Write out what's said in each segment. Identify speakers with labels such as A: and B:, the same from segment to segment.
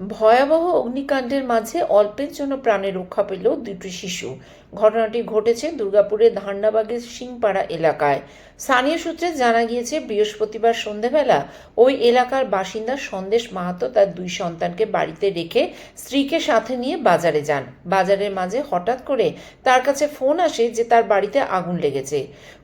A: ভয়াবহ অগ্নিকাণ্ডের মাঝে অল্পের জন্য প্রাণে রক্ষা পেল দুটি শিশু। ঘটনাটি ঘটেছে দুর্গাপুরের ধান্নাবাগের সিংপাড়া এলাকায়। স্থানীয় সূত্রে জানা গিয়েছে, বৃহস্পতিবার সন্ধেবেলা ওই এলাকার বাসিন্দা সন্দেশ মাহাতো তার দুই সন্তানকে বাড়িতে রেখে স্ত্রীকে সাথে নিয়ে বাজারে যান। বাজারের মাঝে হঠাৎ করে তার কাছে ফোন আসে যে তার বাড়িতে আগুন লেগেছে।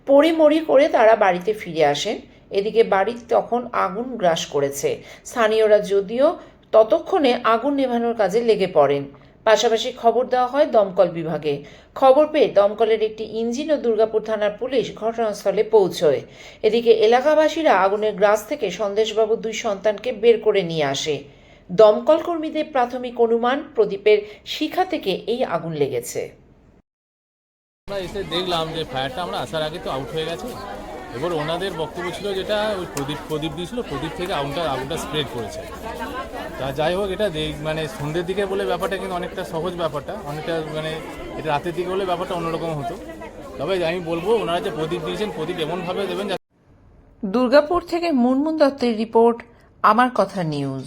A: পড়িমড়ি করে তারা বাড়িতে ফিরে আসেন। এদিকে বাড়ির তখন আগুন গ্রাস করেছে। স্থানীয়রা যদিও ততক্ষণে আগুন নেভানোর কাজে লেগে পড়েন। পাশাপাশি খবর দেওয়া হয় দমকল বিভাগে। খবর পেয়ে দমকলের একটি ইঞ্জিন ও দুর্গাপুর থানার পুলিশ ঘটনাস্থলে পৌঁছয়। এদিকে এলাকাবাসীরা আগুনের গ্রাস থেকে সন্দেশবাবু দুই সন্তানকে বের করে নিয়ে আসে। দমকল কর্মীদের প্রাথমিক অনুমান, প্রদীপের শিখা থেকে এই আগুন লেগেছে।
B: আমরা এসে দেখলাম যে ফায়ারটা আমরা আসার আগে তো আউট হয়ে গেছে। এবার ওনাদের বক্তব্য ছিল যেটা ওই প্রদীপ প্রদীপ দিয়েছিল, প্রদীপ থেকে আগুনটা আগুনটা স্প্রেড করেছে। তা যাই হোক, এটা মানে সন্ধ্যের দিকে বলে ব্যাপারটা কিন্তু অনেকটা সহজ ব্যাপারটা, অনেকটা মানে এটা রাতের দিকে বলে ব্যাপারটা অন্যরকম হতো। তবে আমি বলব, ওনারা যে প্রদীপ দিয়েছেন, প্রদীপ এমনভাবে দেবেন
A: দুর্গাপুর থেকে মুনমুন দত্তের রিপোর্ট, আমার কথা news.